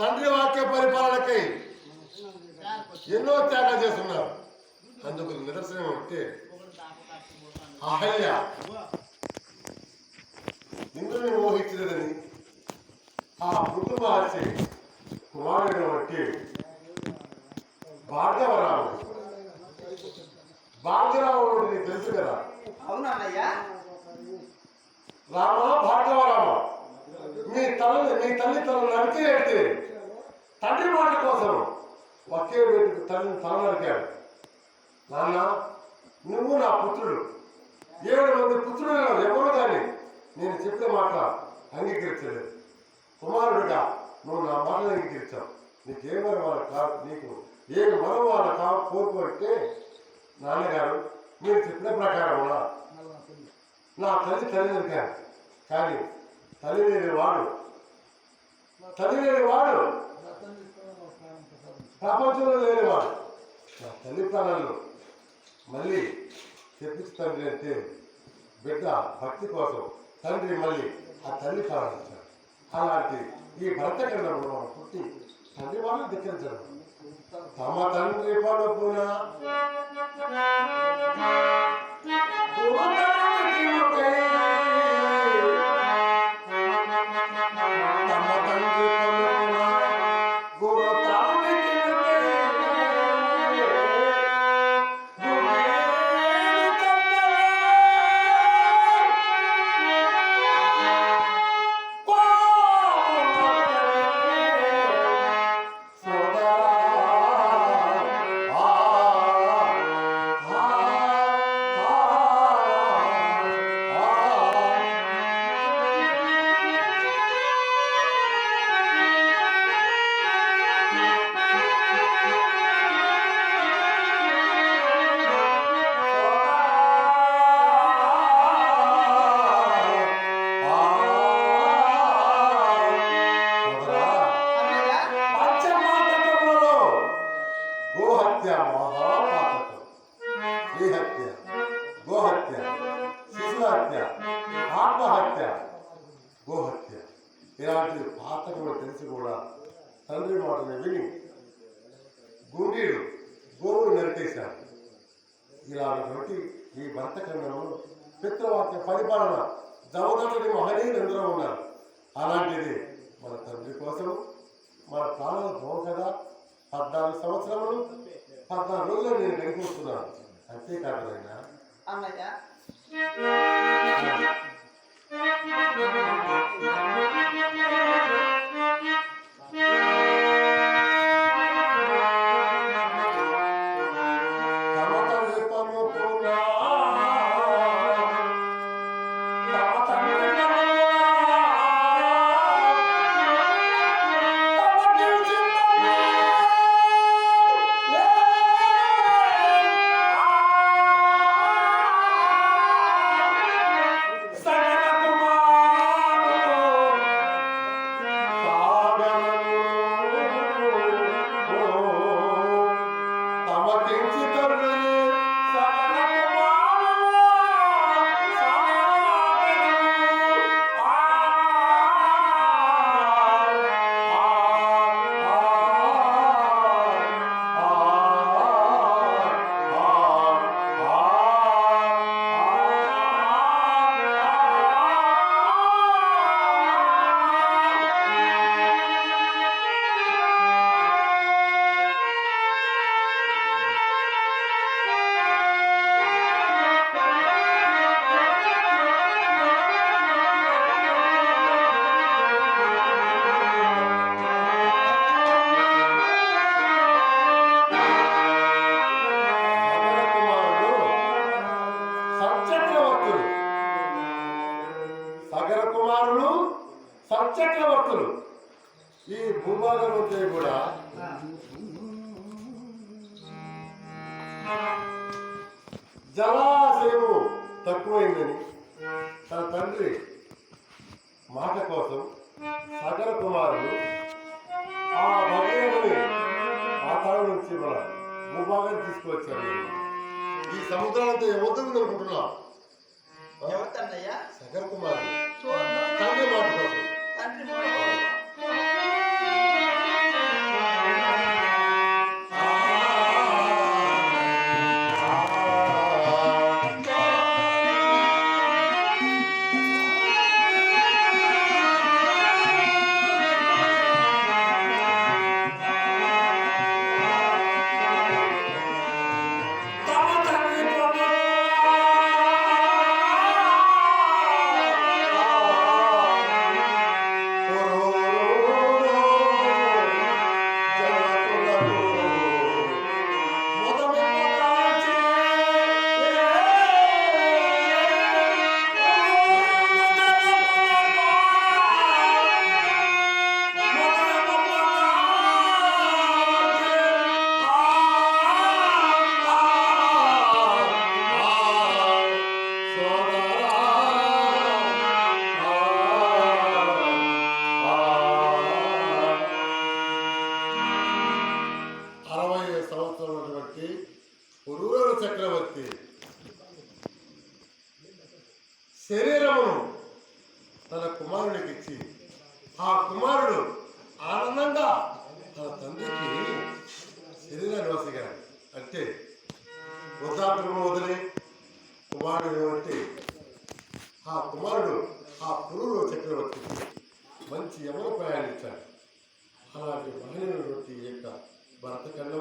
తండ్రి వాక్య పరిపాలనకై ఎన్నో త్యాగాలు చేస్తున్నారు. అందుకు నిదర్శనం అంటే అహల్య. ఇంద్రుని మోహించినదని ఆ కుటుంబ హత్య కుమారుడు బట్టి భార్గవరాముడు. భార్గవరాముడు నీకు తెలుసు కదా? రామ భార్గవరామ? మీ తల్లి మీ తల్లి నరికి ఎట్టి తండ్రి మాట కోసం ఒకే వేటుకు తల్లిని తలనరికాడు నాన్న నువ్వు నా పుత్రుడు. ఏడు మంది పుత్రుడు ఎవరు కానీ నేను చెప్పిన మాట అంగీకరించలేదు. కుమారుడిగా నువ్వు నా మాటలు అంగీకరించావు. నీకేం వాళ్ళ కా నీకు ఏమి వరం వాళ్ళ కా కోరుకుంటే నాన్నగారు మీరు చెప్పిన ప్రకారమునా? నా తల్లి తల్లి దొరికాను కానీ తల్లి లేని వాడు తల్లి లేని వాడు ప్రపంచంలో లేనివాడు. నా తల్లి ప్రాణాలు మళ్ళీ తెప్పిస్తాను అంటే బిడ్డ భక్తి కోసం తండ్రి మళ్ళీ ఆ తల్లి ప్రారంభించాడు అలాంటి ఈ భర్త గ్రంథంలో పుట్టి తండ్రి వాళ్ళు ధిక్కరించడం. తమ తండ్రి పలుపున గోహత్య మహాపాతకం హత్య గోహత్య శిశుహత్య ఆత్మహత్య గోహత్య ఇలాంటి పాతకములు తెలిసి కూడా తండ్రి మాటలు విని గుండీలు గోవులు నరికేశారు ఇలాంటి ఈ భర్త కన్నంలో పితృవాక్య పరిపాలన జమదముడి మహనీయులు ఎందరో ఉన్నారు అలాంటిది మన తండ్రి కోసం మన ప్రాణాలు పోవు కదా పద్నాలుగు సంవత్సరములు పద్నాలుగు రోజులు నేను గడిపోతున్నాను అంతేకాదు నాయనా అన్నయ్య. జలాశయము తక్కువైందని తన తండ్రి మాట కోసం సగర కుమారులు ఆ భగీరథని పాతాళం నుంచి మన భూభాగాన్ని తీసుకువచ్చారు. ఈ సముద్రాలతో ఏమవుతుంది అనుకుంటున్నాం సగర కుమారులు. చూడు తండ్రి ఆ భరత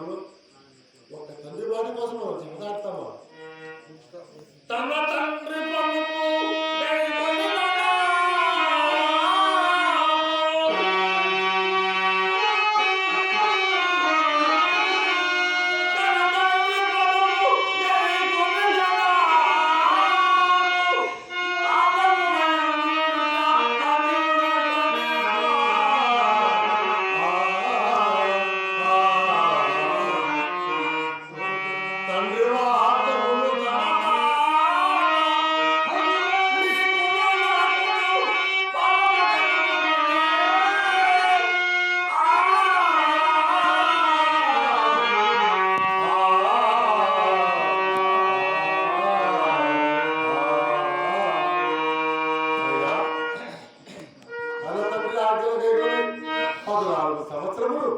సంవత్సరములు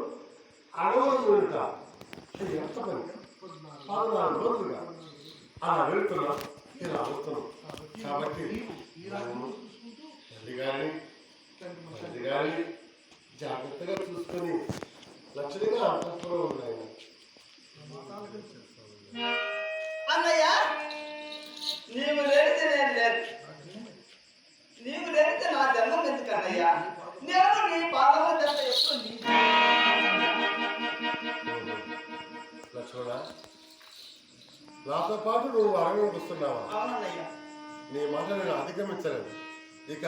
అడవులు ఎంత పని పద్నాలుగు రోజులుగా అలా వెళ్తున్నాం ఇలా అవుతున్నాం. కాబట్టి తల్లి గారిని తల్లి గారిని జాగ్రత్తగా చూసుకొని లక్షణంగా అంతఃపురం ఉన్నాయి. అన్నయ్య నీవు లేడితే నేను లేదు నీవు లేడితే నా జన్మం ఎందుకన్నయ్యా? నాతో పాటు నువ్వు అడవికి వస్తున్నావా? నీ మాట నేను అధిగమించలేదు. ఇక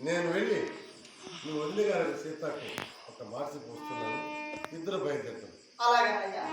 నేను వెళ్ళి నువ్వు వదిలి గారి సీతకు ఒక మార్చి పోస్తున్నాను. ఇద్దరు బయలుదేరుతాను అలాగేనయ్యా